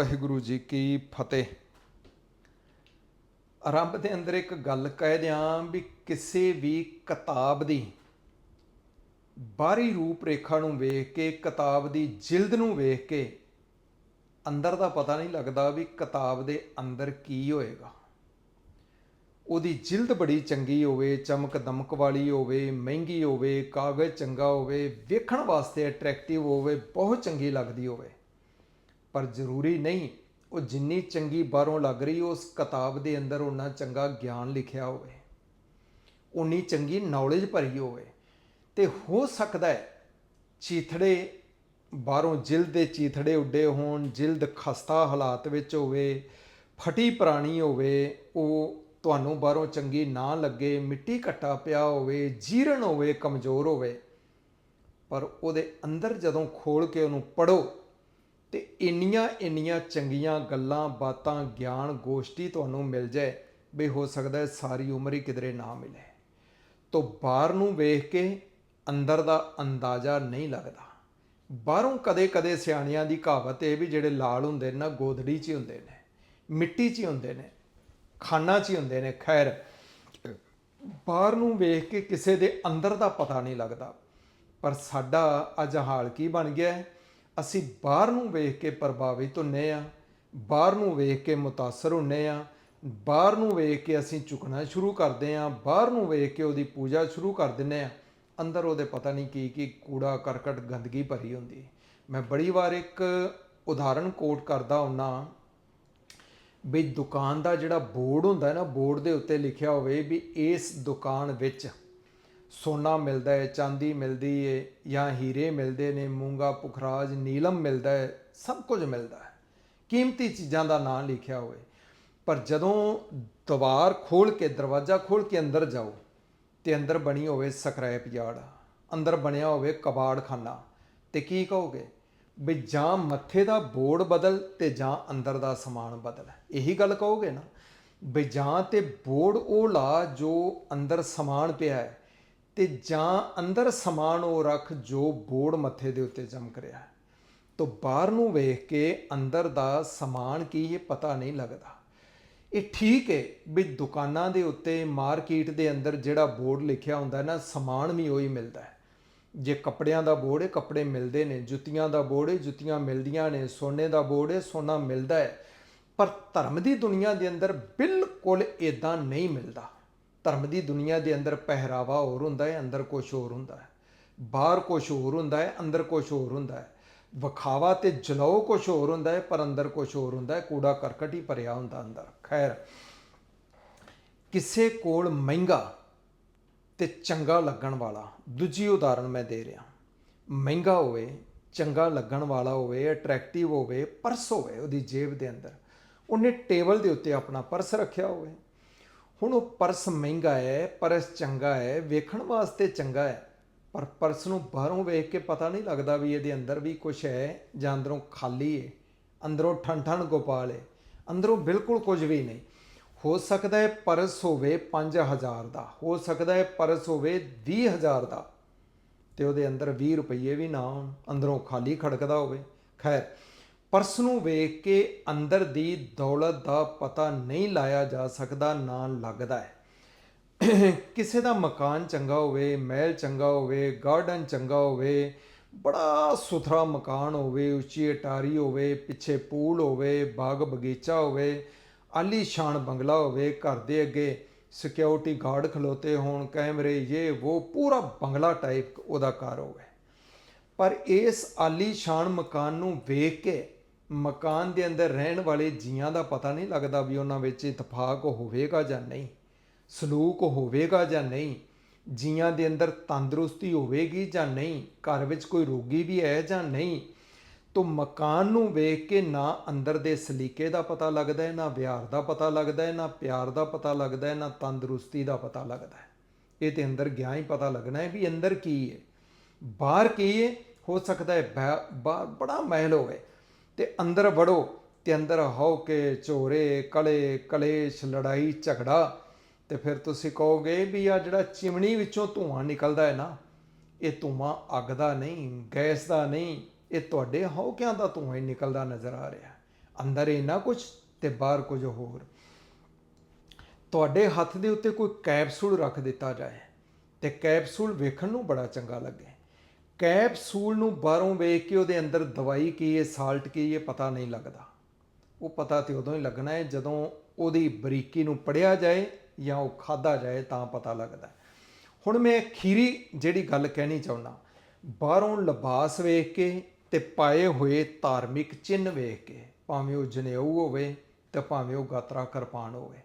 ਵਾਹਿਗੁਰੂ ਜੀ ਕੀ ਫਤਿਹ। ਆਰੰਭ ਦੇ ਅੰਦਰ ਇੱਕ ਗੱਲ ਕਹਿ ਦਿਆਂ ਵੀ ਕਿਸੇ ਵੀ ਕਿਤਾਬ ਦੀ ਬਾਹਰੀ ਰੂਪ ਰੇਖਾ ਨੂੰ ਵੇਖ ਕੇ, ਕਿਤਾਬ ਦੀ ਜਿਲਦ ਨੂੰ ਵੇਖ ਕੇ ਅੰਦਰ ਦਾ ਪਤਾ ਨਹੀਂ ਲੱਗਦਾ ਵੀ ਕਿਤਾਬ ਦੇ ਅੰਦਰ ਕੀ ਹੋਏਗਾ। ਉਹਦੀ ਜਿਲਦ ਬੜੀ ਚੰਗੀ ਹੋਵੇ, ਚਮਕ ਦਮਕ ਵਾਲੀ ਹੋਵੇ, ਮਹਿੰਗੀ ਹੋਵੇ, ਕਾਗਜ਼ ਚੰਗਾ ਹੋਵੇ, ਵੇਖਣ ਵਾਸਤੇ ਅਟਰੈਕਟਿਵ ਹੋਵੇ, ਬਹੁਤ ਚੰਗੀ ਲੱਗਦੀ ਹੋਵੇ। ਪਰ ਜ਼ਰੂਰੀ ਨਹੀਂ, ਉਹ ਜਿੰਨੀ ਚੰਗੀ ਬਾਹਰੋਂ ਲੱਗ ਰਹੀ, ਉਸ ਕਿਤਾਬ ਦੇ ਅੰਦਰ ਉਹਨਾਂ ਚੰਗਾ ਗਿਆਨ ਲਿਖਿਆ ਹੋਵੇ। ਉਨੀ ਚੰਗੀ ਨੌਲੇਜ ਭਰੀ ਹੋਵੇ। ਤੇ ਹੋ ਸਕਦਾ ਹੈ, ਚੀਥੜੇ ਬਾਹਰੋਂ ਜਿਲਦ ਦੇ ਚੀਥੜੇ ਉੱਡੇ ਹੋਣ ਜਿਲਦ ਖਸਤਾ ਹਾਲਾਤ ਵਿੱਚ ਹੋਵੇ, ਫਟੀ ਪੁਰਾਣੀ ਹੋਵੇ, ਉਹ ਤੁਹਾਨੂੰ ਬਾਹਰੋਂ ਚੰਗੀ ਨਾ ਲੱਗੇ, ਮਿੱਟੀ ਘੱਟਾ ਪਿਆ ਹੋਵੇ, ਜੀਰਨ ਹੋਵੇ, ਕਮਜ਼ੋਰ ਹੋਵੇ। ਪਰ ਉਹਦੇ ਅੰਦਰ ਜਦੋਂ ਖੋਲ ਕੇ ਉਹਨੂੰ ਪੜੋ ਤੇ ਇੰਨੀਆਂ ਇੰਨੀਆਂ ਚੰਗੀਆਂ ਗੱਲਾਂ, ਬਾਤਾਂ, ਗਿਆਨ, ਗੋਸ਼ਟੀ ਤੁਹਾਨੂੰ ਮਿਲ ਜਾਏ ਵੀ ਹੋ ਸਕਦਾ ਹੈ ਸਾਰੀ ਉਮਰ ਹੀ ਕਿਧਰੇ ਨਾ ਮਿਲੇ। ਤੋਂ ਬਾਹਰ ਨੂੰ ਵੇਖ ਕੇ ਅੰਦਰ ਦਾ ਅੰਦਾਜ਼ਾ ਨਹੀਂ ਲੱਗਦਾ। ਬਾਹਰੋਂ ਕਦੇ-ਕਦੇ ਸਿਆਣਿਆਂ ਦੀ ਕਹਾਵਤ ਇਹ ਵੀ ਜਿਹੜੇ ਲਾਲ ਹੁੰਦੇ ਨੇ ਨਾ ਗੋਦੜੀ 'ਚ ਹੀ ਹੁੰਦੇ ਨੇ, ਮਿੱਟੀ 'ਚ ਹੀ ਹੁੰਦੇ ਨੇ, ਖਾਨਾ 'ਚ ਹੀ ਹੁੰਦੇ ਨੇ। ਖੈਰ, ਬਾਹਰ ਨੂੰ ਵੇਖ ਕੇ ਕਿਸੇ ਦੇ ਅੰਦਰ ਦਾ ਪਤਾ ਨਹੀਂ ਲੱਗਦਾ। ਪਰ ਸਾਡਾ ਅੱਜ ਹਾਲ ਕੀ ਬਣ ਗਿਆ ਹੈ? ਅਸੀਂ ਬਾਹਰ ਨੂੰ ਵੇਖ ਕੇ ਪ੍ਰਭਾਵਿਤ ਹੁੰਨੇ ਆ, ਬਾਹਰ ਨੂੰ ਵੇਖ ਕੇ ਮੁਤਾਸਰ ਹੁੰਨੇ ਆ, ਬਾਹਰ ਨੂੰ ਵੇਖ ਕੇ ਅਸੀਂ ਝੁਕਣਾ ਸ਼ੁਰੂ ਕਰਦੇ ਆ, ਬਾਹਰ ਨੂੰ ਵੇਖ ਕੇ ਉਹਦੀ ਪੂਜਾ ਸ਼ੁਰੂ ਕਰ ਦਿੰਨੇ ਆ। ਅੰਦਰ ਉਹਦੇ ਪਤਾ ਨਹੀਂ ਕੀ ਕੀ ਕੂੜਾ ਕਰਕਟ ਗੰਦਗੀ ਭਰੀ ਹੁੰਦੀ। ਮੈਂ ਬੜੀ ਵਾਰ ਇੱਕ ਉਦਾਹਰਣ ਕੋਟ ਕਰਦਾ ਹੁੰਨਾ ਵੀ ਦੁਕਾਨ ਦਾ ਜਿਹੜਾ ਬੋਰਡ ਹੁੰਦਾ ਹੈ ਨਾ, ਬੋਰਡ ਦੇ ਉੱਤੇ ਲਿਖਿਆ ਹੋਵੇ ਵੀ ਇਸ ਦੁਕਾਨ ਵਿੱਚ ਸੋਨਾ ਮਿਲਦਾ ਹੈ ਚਾਂਦੀ ਮਿਲਦੀ ਹੈ ਜਾਂ ਹੀਰੇ ਮਿਲਦੇ ਨੇ, ਮੂੰਗਾ, ਪੁਖਰਾਜ, ਨੀਲਮ ਮਿਲਦਾ ਹੈ ਸਭ ਕੁਝ ਮਿਲਦਾ ਹੈ। ਕੀਮਤੀ ਚੀਜ਼ਾਂ ਦਾ ਨਾਂ ਲਿਖਿਆ ਹੋਵੇ। ਪਰ ਜਦੋਂ ਦੀਵਾਰ ਖੋਲ ਕੇ, ਦਰਵਾਜ਼ਾ ਖੋਲ ਕੇ ਅੰਦਰ ਜਾਓ, ਤੇ ਅੰਦਰ ਬਣੀ ਹੋਵੇ ਸਕ੍ਰੈਪ ਯਾਰਡ, ਅੰਦਰ ਬਣਿਆ ਹੋਵੇ ਕਬਾੜਖਾਨਾ, ਤੇ ਕੀ ਕਹੋਗੇ? ਵੀ ਜਾਂ ਮੱਥੇ ਦਾ ਬੋਰਡ ਬਦਲ ਤੇ ਜਾਂ ਅੰਦਰ ਦਾ ਸਮਾਨ ਬਦਲ। ਇਹੀ ਗੱਲ ਕਹੋਗੇ ਨਾ? ਵੀ ਜਾਂ ਤੇ ਬੋਰਡ ਉਹ ਲਾ ਜੋ ਅੰਦਰ ਸਮਾਨ ਪਿਆ ਹੈ ਤੇ ਜਾਂ ਅੰਦਰ ਸਮਾਨ ਉਹ ਰੱਖ ਜੋ ਬੋਰਡ ਮੱਥੇ ਦੇ ਉੱਤੇ ਚਮਕ ਰਿਹਾ ਹੈ। ਤੋਂ ਬਾਹਰ ਨੂੰ ਵੇਖ ਕੇ ਅੰਦਰ ਦਾ ਸਮਾਨ ਕੀ ਇਹ ਪਤਾ ਨਹੀਂ ਲੱਗਦਾ। ਇਹ ਠੀਕ ਹੈ ਵੀ ਦੁਕਾਨਾਂ ਦੇ ਉੱਤੇ, ਮਾਰਕੀਟ ਦੇ ਅੰਦਰ ਜਿਹੜਾ ਬੋਰਡ ਲਿਖਿਆ ਹੁੰਦਾ ਨਾ, ਸਮਾਨ ਵੀ ਉਹੀ ਮਿਲਦਾ ਹੈ। ਜੇ ਕੱਪੜਿਆਂ ਦਾ ਬੋਰਡ ਹੈ, ਕੱਪੜੇ ਮਿਲਦੇ ਨੇ, ਜੁੱਤੀਆਂ ਦਾ ਬੋਰਡ ਹੈ, ਜੁੱਤੀਆਂ ਮਿਲਦੀਆਂ ਨੇ, ਸੋਨੇ ਦਾ ਬੋਰਡ ਹੈ, ਸੋਨਾ ਮਿਲਦਾ ਹੈ। ਪਰ ਧਰਮ ਦੀ ਦੁਨੀਆ ਦੇ ਅੰਦਰ ਬਿਲਕੁਲ ਇਦਾਂ ਨਹੀਂ ਮਿਲਦਾ। ਧਰਮ ਦੀ ਦੁਨੀਆ ਦੇ ਅੰਦਰ ਪਹਿਰਾਵਾ ਹੋਰ ਹੁੰਦਾ ਹੈ, ਅੰਦਰ ਕੁਝ ਹੋਰ ਹੁੰਦਾ ਹੈ। ਬਾਹਰ ਕੁਝ ਹੋਰ ਹੁੰਦਾ ਹੈ, ਅੰਦਰ ਕੁਝ ਹੋਰ ਹੁੰਦਾ ਹੈ। ਵਿਖਾਵਾ ਤੇ ਜਲਾਓ ਕੁਝ ਹੋਰ ਹੁੰਦਾ ਹੈ, ਪਰ ਅੰਦਰ ਕੁਝ ਹੋਰ ਹੁੰਦਾ ਹੈ। ਕੂੜਾ ਕਰਕਟ ਹੀ ਭਰਿਆ ਹੁੰਦਾ ਅੰਦਰ। ਖੈਰ, ਕਿਸੇ ਕੋਲ ਮਹਿੰਗਾ ਤੇ ਚੰਗਾ ਲੱਗਣ ਵਾਲਾ, ਦੂਜੀ ਉਦਾਹਰਣ ਮੈਂ ਦੇ ਰਿਹਾ। ਮਹਿੰਗਾ ਹੋਵੇ, ਚੰਗਾ ਲੱਗਣ ਵਾਲਾ ਹੋਵੇ ਅਟਰੈਕਟਿਵ ਹੋਵੇ, ਪਰਸ ਹੋਵੇ ਉਹਦੀ ਜੇਬ ਦੇ ਅੰਦਰ। ਉਹਨੇ ਟੇਬਲ ਦੇ ਉੱਤੇ ਆਪਣਾ ਪਰਸ ਰੱਖਿਆ ਹੋਵੇ। ਹੁਣ ਉਹ ਪਰਸ ਮਹਿੰਗਾ ਹੈ, ਪਰਸ ਚੰਗਾ ਹੈ, ਵੇਖਣ ਵਾਸਤੇ ਚੰਗਾ ਹੈ। ਪਰ ਪਰਸ ਨੂੰ ਬਾਹਰੋਂ ਵੇਖ ਕੇ ਪਤਾ ਨਹੀਂ ਲੱਗਦਾ ਵੀ ਇਹਦੇ ਅੰਦਰ ਵੀ ਕੁਝ ਹੈ ਜਾਂ ਅੰਦਰੋਂ ਖਾਲੀ ਹੈ। ਅੰਦਰੋਂ ਠੰਠਣ ਠਣ ਗੋਪਾਲ ਹੈ। ਅੰਦਰੋਂ ਬਿਲਕੁਲ ਕੁਝ ਵੀ ਨਹੀਂ। ਹੋ ਸਕਦਾ ਹੈ ਪਰਸ ਹੋਵੇ 5000 ਦਾ, ਹੋ ਸਕਦਾ ਹੈ ਪਰਸ ਹੋਵੇ 20000 ਦਾ। ਤੇ ਉਹਦੇ ਅੰਦਰ 20 ਰੁਪਏ ਵੀ ਨਾ ਹੋਣ, ਅੰਦਰੋਂ ਖਾਲੀ ਖੜਕਦਾ ਹੋਵੇ। ਖੈਰ ਪਰਸ ਨੂੰ ਵੇਖ ਕੇ ਅੰਦਰ ਦੀ ਦੌਲਤ ਦਾ ਪਤਾ ਨਹੀਂ ਲਾਇਆ ਜਾ ਸਕਦਾ, ਨਾ ਲੱਗਦਾ ਹੈ। ਕਿਸੇ ਦਾ ਮਕਾਨ ਚੰਗਾ ਹੋਵੇ, ਮਹਿਲ ਚੰਗਾ ਹੋਵੇ, ਗਾਰਡਨ ਚੰਗਾ ਹੋਵੇ, ਬੜਾ ਸੁਥਰਾ ਮਕਾਨ ਹੋਵੇ, ਉੱਚੀ ਅਟਾਰੀ ਹੋਵੇ, ਪਿੱਛੇ ਪੂਲ ਹੋਵੇ, ਬਾਗ ਬਗੀਚਾ ਹੋਵੇ ਆਲੀਸ਼ਾਨ ਬੰਗਲਾ ਹੋਵੇ, ਘਰ ਦੇ ਅੱਗੇ ਸਿਕਿਉਰਿਟੀ ਗਾਰਡ ਖਲੋਤੇ ਹੋਣ, ਕੈਮਰੇ ਇਹ ਉਹ ਪੂਰਾ ਬੰਗਲਾ ਟਾਈਪ ਉਹਦਾ ਘਰ ਹੋਵੇ। ਪਰ ਇਸ ਆਲੀਸ਼ਾਨ ਮਕਾਨ ਨੂੰ ਵੇਖ ਕੇ ਮਕਾਨ ਦੇ ਅੰਦਰ ਰਹਿਣ ਵਾਲੇ ਜੀਆਂ ਦਾ ਪਤਾ ਨਹੀਂ ਲੱਗਦਾ ਵੀ ਉਹਨਾਂ ਵਿੱਚ ਇਤਫਾਕ ਹੋਵੇਗਾ ਜਾਂ ਨਹੀਂ, ਸਲੂਕ ਹੋਵੇਗਾ ਜਾਂ ਨਹੀਂ, ਜੀਆਂ ਦੇ ਅੰਦਰ ਤੰਦਰੁਸਤੀ ਹੋਵੇਗੀ ਜਾਂ ਨਹੀਂ, ਘਰ ਵਿੱਚ ਕੋਈ ਰੋਗੀ ਵੀ ਹੈ ਜਾਂ ਨਹੀਂ। ਤੋਂ ਮਕਾਨ ਨੂੰ ਵੇਖ ਕੇ ਨਾ ਅੰਦਰ ਦੇ ਸਲੀਕੇ ਦਾ ਪਤਾ ਲੱਗਦਾ ਹੈ, ਨਾ ਵਿਹਾਰ ਦਾ ਪਤਾ ਲੱਗਦਾ ਹੈ, ਨਾ ਪਿਆਰ ਦਾ ਪਤਾ ਲੱਗਦਾ ਹੈ, ਨਾ ਤੰਦਰੁਸਤੀ ਦਾ ਪਤਾ ਲੱਗਦਾ ਹੈ। ਇਹ ਤੇ ਅੰਦਰ ਗਿਆ ਹੀ ਪਤਾ ਲੱਗਣਾ ਹੈ ਵੀ ਅੰਦਰ ਕੀ ਹੈ। ਬਾਹਰ ਕੀ ਹੈ? ਹੋ ਸਕਦਾ ਹੈ ਬਾ- ਬਾਹਰ ਬੜਾ ਮਹਿਲ ਹੋਵੇ। ਤੇ ਅੰਦਰ ਵੜੋ ਤੇ ਅੰਦਰ ਹੌਕੇ ਕੇ ਚੋਰੇ ਕਲੇ, ਕਲੇਸ਼, ਲੜਾਈ, ਝਗੜਾ। ਤੇ ਫਿਰ ਤੁਸੀਂ ਕਹੋਗੇ ਵੀ ਆ ਜਿਹੜਾ ਚਿਮਣੀ ਵਿੱਚੋਂ ਧੂਆਂ ਨਿਕਲਦਾ ਹੈ ਨਾ, ਇਹ ਧੂਆਂ ਅੱਗ ਦਾ ਨਹੀਂ, ਗੈਸ ਦਾ ਨਹੀਂ, ਇਹ ਤੁਹਾਡੇ ਹੌਕਿਆਂ ਦਾ ਧੂਆਂ ਹੀ ਨਿਕਲਦਾ ਨਜ਼ਰ ਆ ਰਿਹਾ। ਅੰਦਰ ਇੰਨਾ ਕੁਝ ਤੇ ਬਾਹਰ ਕੁਝ ਹੋਰ। ਤੁਹਾਡੇ ਹੱਥ ਦੇ ਉੱਤੇ ਕੋਈ ਕੈਪਸੂਲ ਰੱਖ ਦਿੱਤਾ ਜਾਏ ਤੇ ਕੈਪਸੂਲ ਵੇਖਣ ਨੂੰ ਬੜਾ ਚੰਗਾ ਲੱਗੇ। ਕੈਪਸੂਲ ਨੂੰ ਬਾਹਰੋਂ ਵੇਖ ਕੇ ਉਹਦੇ ਅੰਦਰ ਦਵਾਈ ਕੀ ਹੈ, ਸਾਲਟ ਕੀ ਹੈ, ਪਤਾ ਨਹੀਂ ਲੱਗਦਾ। ਉਹ ਪਤਾ ਤੇ ਉਦੋਂ ਹੀ ਲੱਗਣਾ ਹੈ ਜਦੋਂ ਉਹਦੀ ਬਰੀਕੀ ਨੂੰ ਪੜਿਆ ਜਾਏ ਜਾਂ ਉਹ ਖਾਦਾ ਜਾਏ ਤਾਂ ਪਤਾ ਲੱਗਦਾ ਹੁਣ ਮੈਂ ਖੀਰੀ ਜਿਹੜੀ ਗੱਲ ਕਹਿਣੀ ਚਾਹੁੰਦਾ, ਬਾਹਰੋਂ ਲਿਬਾਸ ਵੇਖ ਕੇ ਤੇ ਪਾਏ ਹੋਏ ਧਾਰਮਿਕ ਚਿੰਨ੍ਹ ਵੇਖ ਕੇ, ਭਾਵੇਂ ਉਹ ਜਨੇਊ ਹੋਵੇ ਤੇ ਭਾਵੇਂ ਉਹ ਗਾਤਰਾ ਕਿਰਪਾਨ ਹੋਵੇ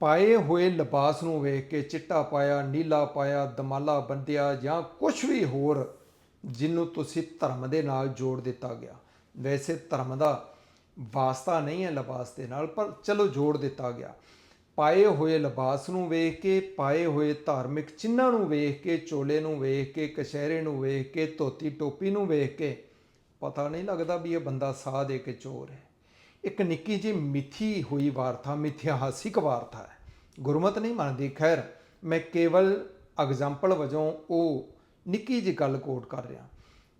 ਪਾਏ ਹੋਏ ਲਿਬਾਸ ਨੂੰ ਵੇਖ ਕੇ ਚਿੱਟਾ ਪਾਇਆ, ਨੀਲਾ ਪਾਇਆ, ਦਮਾਲਾ ਬੰਦਿਆ ਜਾਂ ਕੁਝ ਵੀ ਹੋਰ ਜਿਹਨੂੰ ਤੁਸੀਂ ਧਰਮ ਦੇ ਨਾਲ ਜੋੜ ਦਿੱਤਾ ਗਿਆ। ਵੈਸੇ ਧਰਮ ਦਾ ਵਾਸਤਾ ਨਹੀਂ ਹੈ ਲਿਬਾਸ ਦੇ ਨਾਲ, ਪਰ ਚਲੋ ਜੋੜ ਦਿੱਤਾ ਗਿਆ। ਪਾਏ ਹੋਏ ਲਿਬਾਸ ਨੂੰ ਵੇਖ ਕੇ, ਪਾਏ ਹੋਏ ਧਾਰਮਿਕ ਚਿੰਨ੍ਹਾਂ ਨੂੰ ਵੇਖ ਕੇ, ਚੋਲੇ ਨੂੰ ਵੇਖ ਕੇ ਕਸ਼ਹਿਰੇ ਨੂੰ ਵੇਖ ਕੇ, ਧੋਤੀ ਟੋਪੀ ਨੂੰ ਵੇਖ ਕੇ, ਪਤਾ ਨਹੀਂ ਲੱਗਦਾ ਵੀ ਇਹ ਬੰਦਾ ਸਾਧ ਦੇ ਕੇ ਚੋਰ ਹੈ। ਇੱਕ ਨਿੱਕੀ ਜਿਹੀ ਮਿੱਥੀ ਹੋਈ ਵਾਰਤਾ, ਮਿਥਿਹਾਸਿਕ ਵਾਰਤਾ ਹੈ। ਗੁਰਮਤ ਨਹੀਂ ਮੰਨਦੀ, ਖੈਰ, ਮੈਂ ਕੇਵਲ ਐਗਜ਼ਾਮਪਲ ਵਜੋਂ ਉਹ ਨਿੱਕੀ ਜਿਹੀ ਗੱਲ ਕੋਟ ਕਰ ਰਿਹਾ।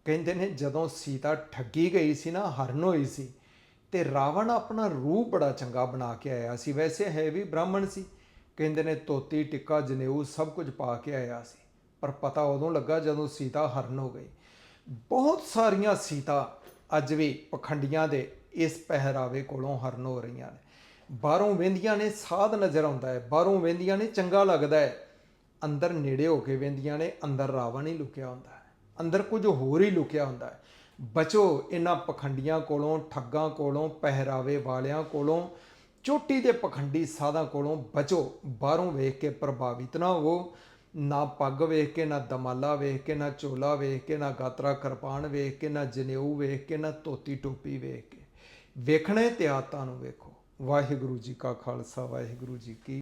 ਕਹਿੰਦੇ ਨੇ, ਜਦੋਂ ਸੀਤਾ ਠੱਗੀ ਗਈ ਸੀ ਨਾ, ਹਰਨ ਹੋਈ ਸੀ, ਤੇ ਰਾਵਣ ਆਪਣਾ ਰੂਪ ਬੜਾ ਚੰਗਾ ਬਣਾ ਕੇ ਆਇਆ ਸੀ। ਵੈਸੇ ਹੈ ਵੀ ਬ੍ਰਾਹਮਣ ਸੀ। ਕਹਿੰਦੇ ਨੇ ਤੋਤੀ ਟਿੱਕਾ, ਜਨੇਊ ਸਭ ਕੁਝ ਪਾ ਕੇ ਆਇਆ ਸੀ। ਪਰ ਪਤਾ ਉਦੋਂ ਲੱਗਾ ਜਦੋਂ ਸੀਤਾ ਹਰਨ ਹੋ ਗਈ। ਬਹੁਤ ਸਾਰੀਆਂ ਸੀਤਾ ਅੱਜ ਵੀ ਪਖੰਡੀਆਂ ਦੇ ਇਸ ਪਹਿਰਾਵੇ ਕੋਲੋਂ ਹਰਨ ਹੋ ਰਹੀਆਂ ਨੇ। ਬਾਹਰੋਂ ਵੇਂਦੀਆਂ ਨੇ, ਸਾਧ ਨਜ਼ਰ ਆਉਂਦਾ ਹੈ। ਬਾਹਰੋਂ ਵੇਂਦੀਆਂ ਨੇ, ਚੰਗਾ ਲੱਗਦਾ ਹੈ। ਅੰਦਰ ਨੇੜੇ ਹੋ ਕੇ ਵੇਂਦੀਆਂ ਨੇ, ਅੰਦਰ ਰਾਵਣ ਹੀ ਲੁਕਿਆ ਹੁੰਦਾ ਹੈ। ਅੰਦਰ ਕੁਝ ਹੋਰ ਹੀ ਲੁਕਿਆ ਹੁੰਦਾ ਹੈ। ਬਚੋ ਇਹਨਾਂ ਪਖੰਡੀਆਂ ਕੋਲੋਂ, ਠੱਗਾਂ ਕੋਲੋਂ, ਪਹਿਰਾਵੇ ਵਾਲਿਆਂ ਕੋਲੋਂ, ਚੋਟੀ ਦੇ ਪਖੰਡੀ ਸਾਧਾਂ ਕੋਲੋਂ ਬਚੋ। ਬਾਹਰੋਂ ਵੇਖ ਕੇ ਪ੍ਰਭਾਵਿਤ ਨਾ ਹੋਵੋ। ਨਾ ਪੱਗ ਵੇਖ ਕੇ, ਨਾ ਦਮਾਲਾ ਵੇਖ ਕੇ, ਨਾ ਚੋਲਾ ਵੇਖ ਕੇ, ਨਾ ਗਾਤਰਾ ਕਿਰਪਾਨ ਵੇਖ ਕੇ, ਨਾ ਜਨੇਊ ਵੇਖ ਕੇ, ਨਾ ਧੋਤੀ ਟੋਪੀ ਵੇਖ ਕੇ। ਵੇਖਣੇ ਤੇ ਆਤਾਂ ਨੂੰ ਵੇਖੋ। ਵਾਹਿਗੁਰੂ ਜੀ ਕਾ ਖਾਲਸਾ ਵਾਹਿਗੁਰੂ ਜੀ ਕੀ